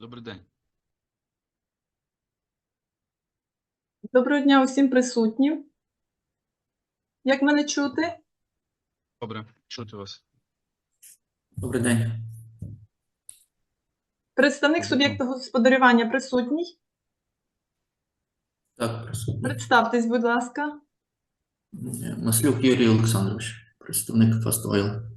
Добрий день. Доброго дня усім присутнім. Як мене чути? Добре, чути вас. Добрий день. Представник суб'єкта господарювання присутній. Так, присутній. Представтесь, будь ласка. Маслюк Юрій Олександрович, представник Фастойл.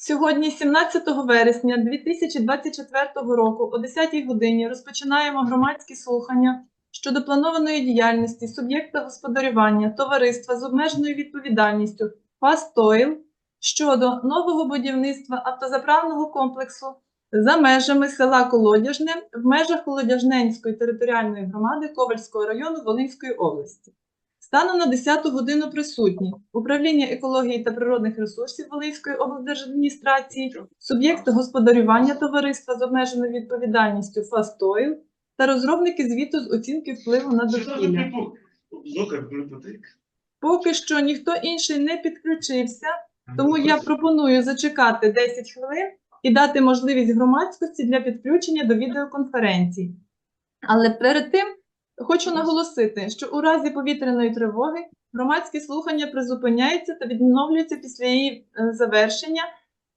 Сьогодні, 17 вересня 2024 року, о 10 годині розпочинаємо громадські слухання щодо планованої діяльності суб'єкта господарювання товариства з обмеженою відповідальністю «Фастойл» щодо нового будівництва автозаправного комплексу за межами села Колодяжне в межах Колодяжненської територіальної громади Ковальського району Волинської області. Станом на 10 годину присутні управління екології та природних ресурсів Волинської облдержадміністрації, суб'єкти господарювання товариства з обмеженою відповідальністю «Фастойл» та розробники звіту з оцінки впливу на довкілля. Поки що ніхто інший не підключився, тому я пропоную зачекати 10 хвилин і дати можливість громадськості для підключення до відеоконференції. Але перед тим хочу наголосити, що у разі повітряної тривоги громадські слухання призупиняються та відновлюються після її е, завершення.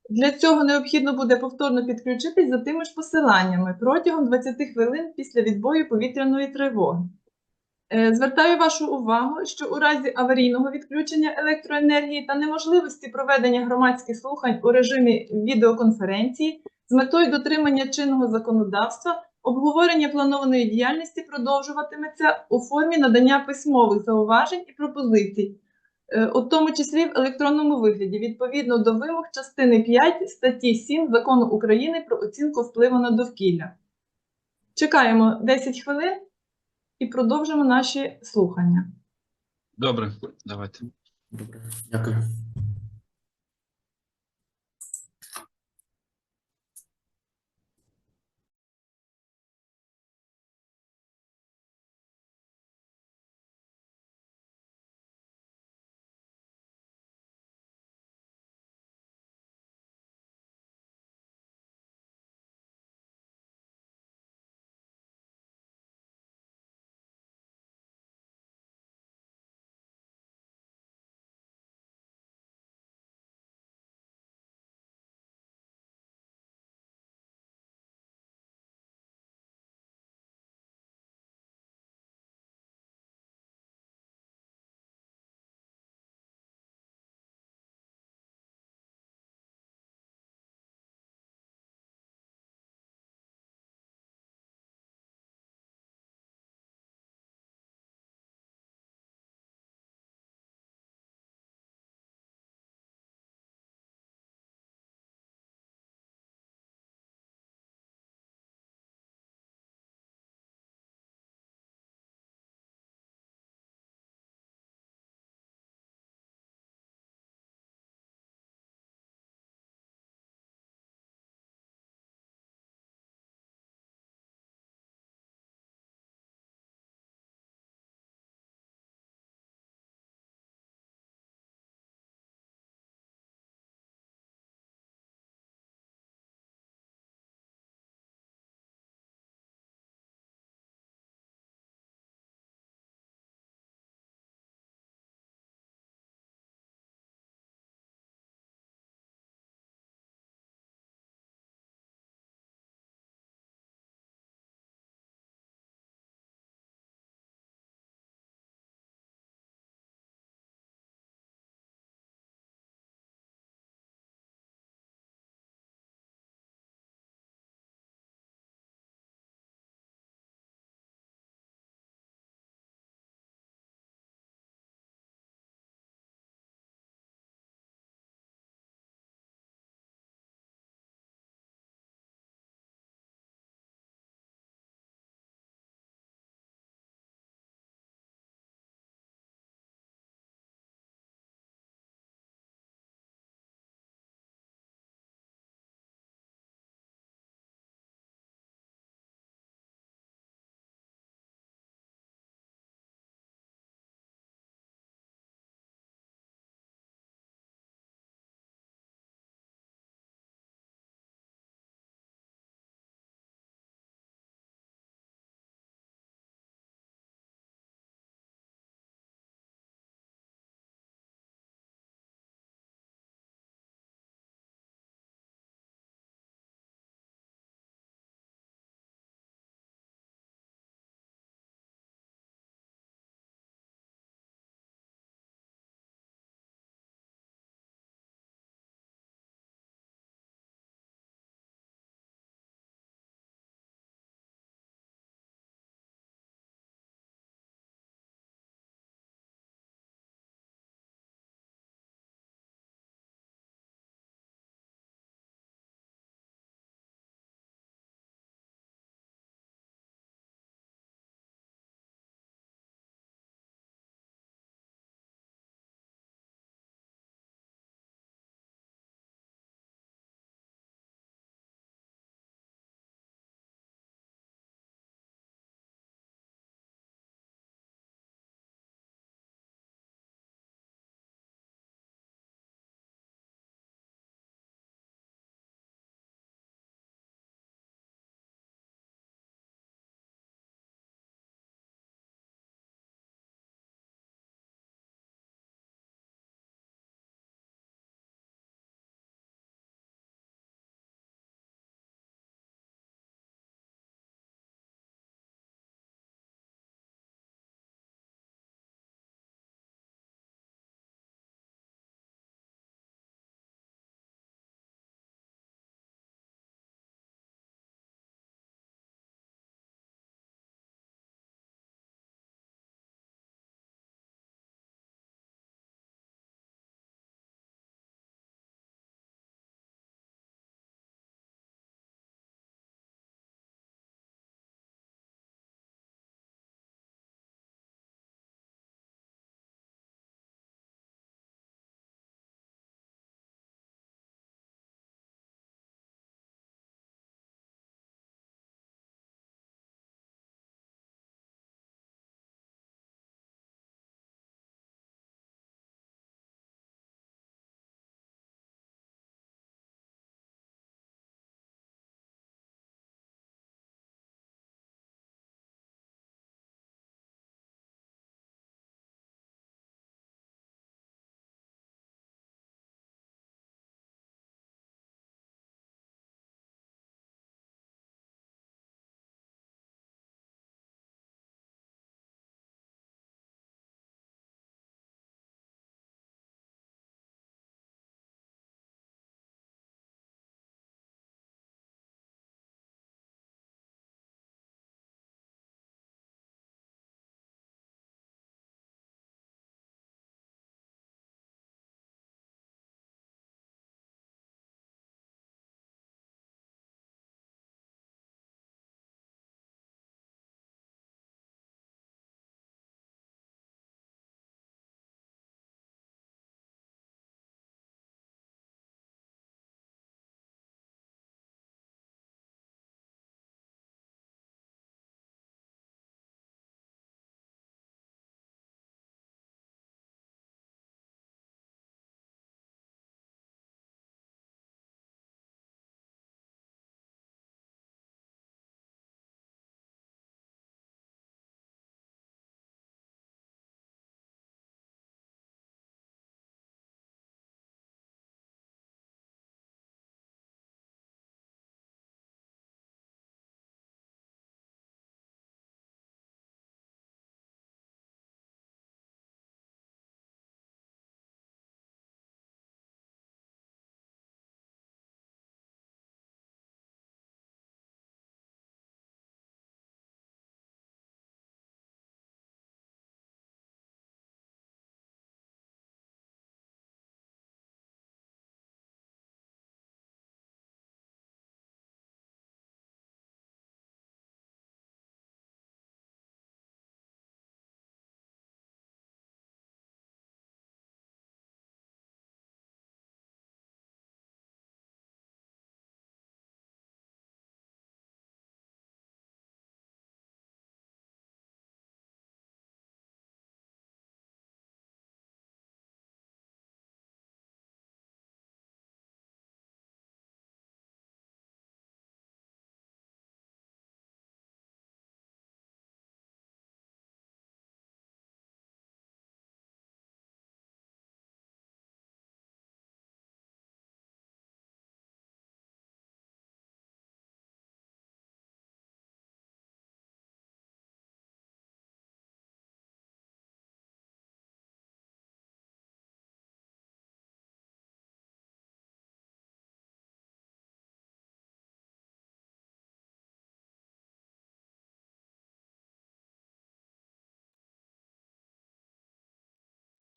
Для цього необхідно буде повторно підключитись за тими ж посиланнями протягом 20 хвилин після відбою повітряної тривоги. Е, Звертаю вашу увагу, що у разі аварійного відключення електроенергії та неможливості проведення громадських слухань у режимі відеоконференції з метою дотримання чинного законодавства обговорення планованої діяльності продовжуватиметься у формі надання письмових зауважень і пропозицій, е, у тому числі в електронному вигляді, відповідно до вимог частини 5 статті 7 Закону України про оцінку впливу на довкілля. Чекаємо 10 хвилин і продовжимо наші слухання. Добре, давайте. Добре, дякую.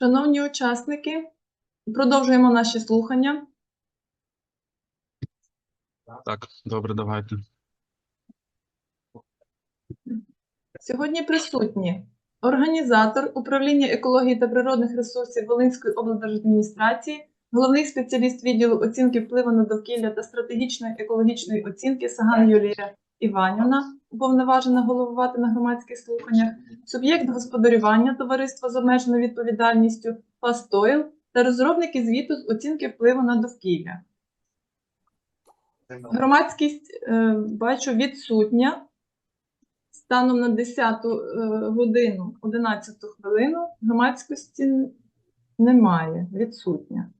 Шановні учасники, продовжуємо наші слухання. Так, добре, давайте. Сьогодні присутні організатор управління екології та природних ресурсів Волинської облдержадміністрації, головний спеціаліст відділу оцінки впливу на довкілля та стратегічної екологічної оцінки Саган Юлія Іванівна, уповноважена головувати на громадських слуханнях, суб'єкт господарювання товариства з обмеженою відповідальністю Фастойл та розробники звіту з оцінки впливу на довкілля. Громадськість е, бачу відсутня. Станом на 10 е, годину 11 хвилину громадськості немає, відсутня.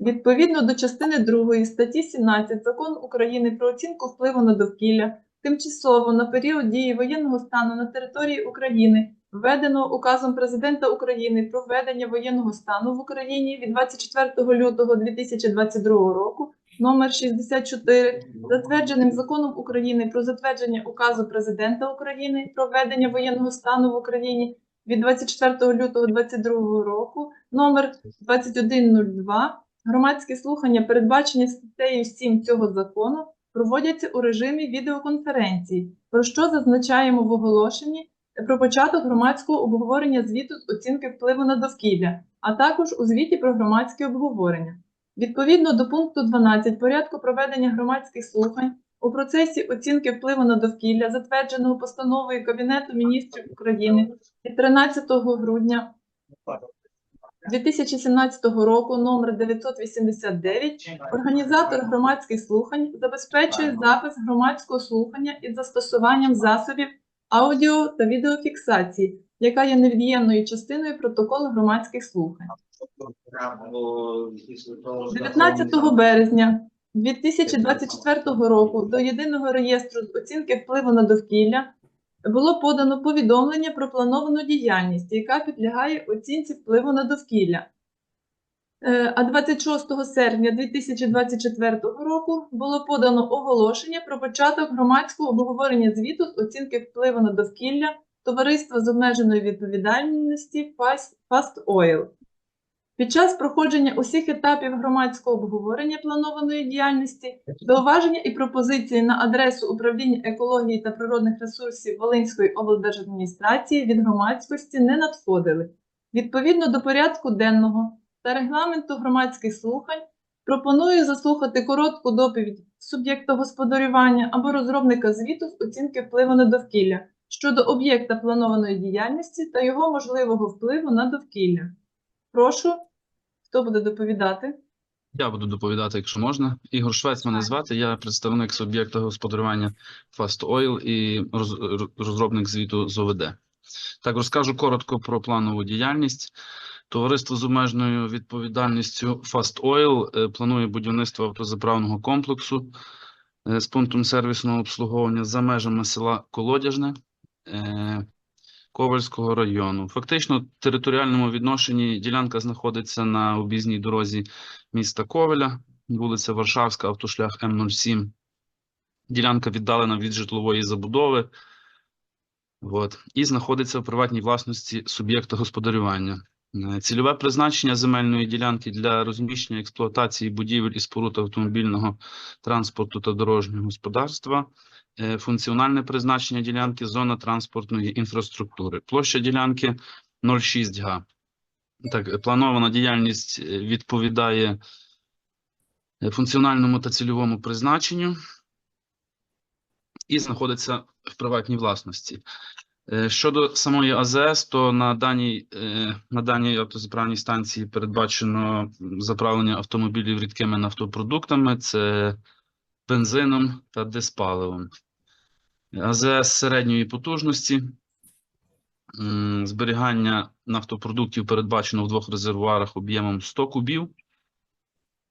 Відповідно до частини 2 статті 17 Закону України про оцінку впливу на довкілля, тимчасово на період дії воєнного стану на території України введено указом Президента України про введення воєнного стану в Україні від 24 лютого 2022 року номер 64, затвердженим законом України про затвердження указу Президента України про введення воєнного стану в Україні від 24 лютого 2022 року номер 2102, громадські слухання, передбачені статтею 7 цього закону, проводяться у режимі відеоконференції, про що зазначаємо в оголошенні про початок громадського обговорення звіту з оцінки впливу на довкілля, а також у звіті про громадське обговорення. Відповідно до пункту 12 порядку проведення громадських слухань у процесі оцінки впливу на довкілля, затвердженого постановою Кабінету міністрів України від 13 грудня 2017 року номер 989, організатор громадських слухань забезпечує запис громадського слухання із застосуванням засобів аудіо та відеофіксації, яка є невід'ємною частиною протоколу громадських слухань. 19 березня 2024 року до єдиного реєстру з оцінки впливу на довкілля було подано повідомлення про плановану діяльність, яка підлягає оцінці впливу на довкілля. Е, А 26 серпня 2024 року було подано оголошення про початок громадського обговорення звіту з оцінки впливу на довкілля товариства з обмеженою відповідальності Fast Oil. Під час проходження усіх етапів громадського обговорення планованої діяльності зауваження і пропозиції на адресу управління екології та природних ресурсів Волинської облдержадміністрації від громадськості не надходили. Відповідно до порядку денного та регламенту громадських слухань пропоную заслухати коротку доповідь суб'єкта господарювання або розробника звіту з оцінки впливу на довкілля щодо об'єкта планованої діяльності та його можливого впливу на довкілля. Прошу, хто буде доповідати? Я буду доповідати, якщо можна. Ігор Швець мене звати. Я представник суб'єкта господарювання Fast Oil і роз- розробник звіту з ОВД. Так, розкажу коротко про планову діяльність. Товариство з обмеженою відповідальністю Fast Oil е, планує будівництво автозаправного комплексу е, з пунктом сервісного обслуговування за межами села Колодяжне е, Ковальського району. Фактично, в територіальному відношенні ділянка знаходиться на об'їзній дорозі міста Ковеля, вулиця Варшавська, автошлях М07. Ділянка віддалена від житлової забудови. От, і знаходиться в приватній власності суб'єкта господарювання. Е, Цільове призначення земельної ділянки для розміщення експлуатації будівель і споруд автомобільного транспорту та дорожнього господарства. Е, Функціональне призначення ділянки зона транспортної інфраструктури. Площа ділянки 0,6 га. Так, планована діяльність е, відповідає е, функціональному та цільовому призначенню і знаходиться в приватній власності. Щодо самої АЗС, то на даній, на даній автозаправній станції передбачено заправлення автомобілів рідкими нафтопродуктами, це бензином та диспаливом. АЗС середньої потужності. Зберігання нафтопродуктів передбачено в двох резервуарах об'ємом 100 кубів.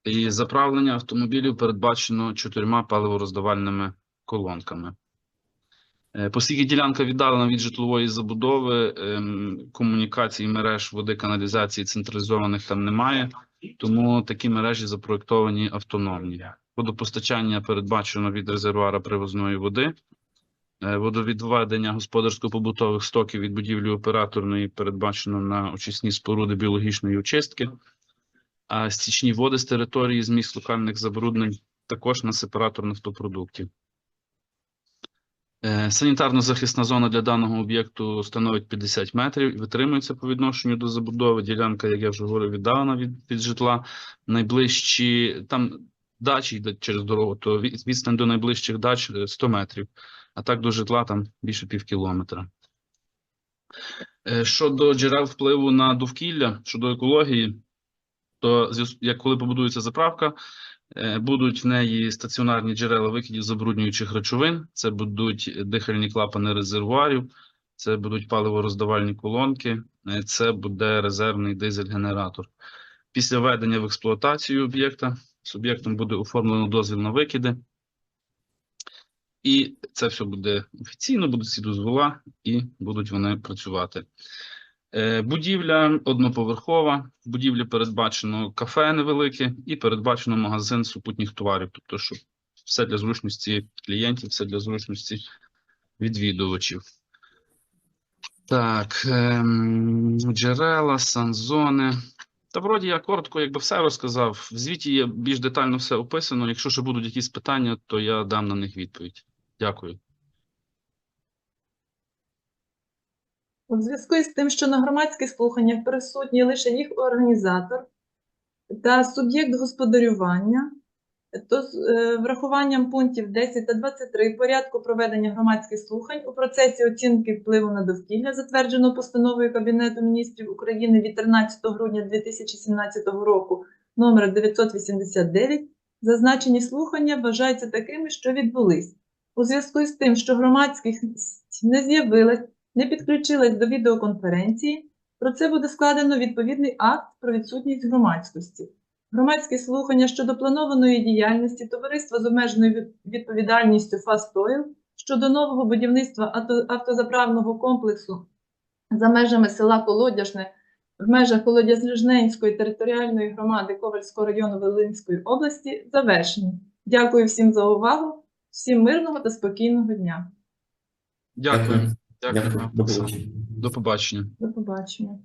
І заправлення автомобілів передбачено чотирма паливороздавальними колонками. Е, Оскільки ділянка віддалена від житлової забудови, ем, комунікацій, мереж, води, каналізації централізованих там немає, тому такі мережі запроєктовані автономні. Водопостачання передбачено від резервуара привозної води. Е, Водовідведення господарсько-побутових стоків від будівлі операторної передбачено на очисні споруди біологічної очистки, а стічні води з території з місць локальних забруднень також на сепаратор нафтопродуктів. Е, Санітарно-захисна зона для даного об'єкту становить 50 метрів і витримується по відношенню до забудови. Ділянка, як я вже говорив, віддалена від, від житла. Найближчі там дачі йде через дорогу, то відстань до найближчих дач е, 100 метрів, а так до житла там більше пів кілометра. Е, Щодо джерел впливу на довкілля, щодо екології, то як коли побудується заправка, е, будуть в неї стаціонарні джерела викидів забруднюючих речовин. Це будуть дихальні клапани резервуарів, це будуть паливороздавальні колонки, е, це буде резервний дизель-генератор. Після введення в експлуатацію об'єкта суб'єктом буде оформлено дозвіл на викиди. І це все буде офіційно, будуть всі дозвола, і будуть вони працювати. Е, Будівля одноповерхова, в будівлі передбачено кафе невелике і передбачено магазин супутніх товарів. Тобто, що все для зручності клієнтів, все для зручності відвідувачів. Так, ем, джерела, санзони. Та вроді я коротко якби все розказав. В звіті є більш детально все описано. Якщо ще будуть якісь питання, то я дам на них відповідь. Дякую. У зв'язку з тим, що на громадських слуханнях присутній лише їх організатор та суб'єкт господарювання, то з е, врахуванням пунктів 10 та 23 порядку проведення громадських слухань у процесі оцінки впливу на довкілля, затвердженого постановою Кабінету міністрів України від 13 грудня 2017 року номер 989, зазначені слухання вважаються такими, що відбулись. У зв'язку із тим, що громадськість не з'явилась не підключилась до відеоконференції, про це буде складено відповідний акт про відсутність громадськості. Громадські слухання щодо планованої діяльності товариства з обмеженою відповідальністю «Фастойл» щодо нового будівництва автозаправного комплексу за межами села Колодяжне в межах Колодяжненської територіальної громади Ковальського району Волинської області завершені. Дякую всім за увагу, всім мирного та спокійного дня. Дякую. Дякую. Дякую. До побачення. До побачення.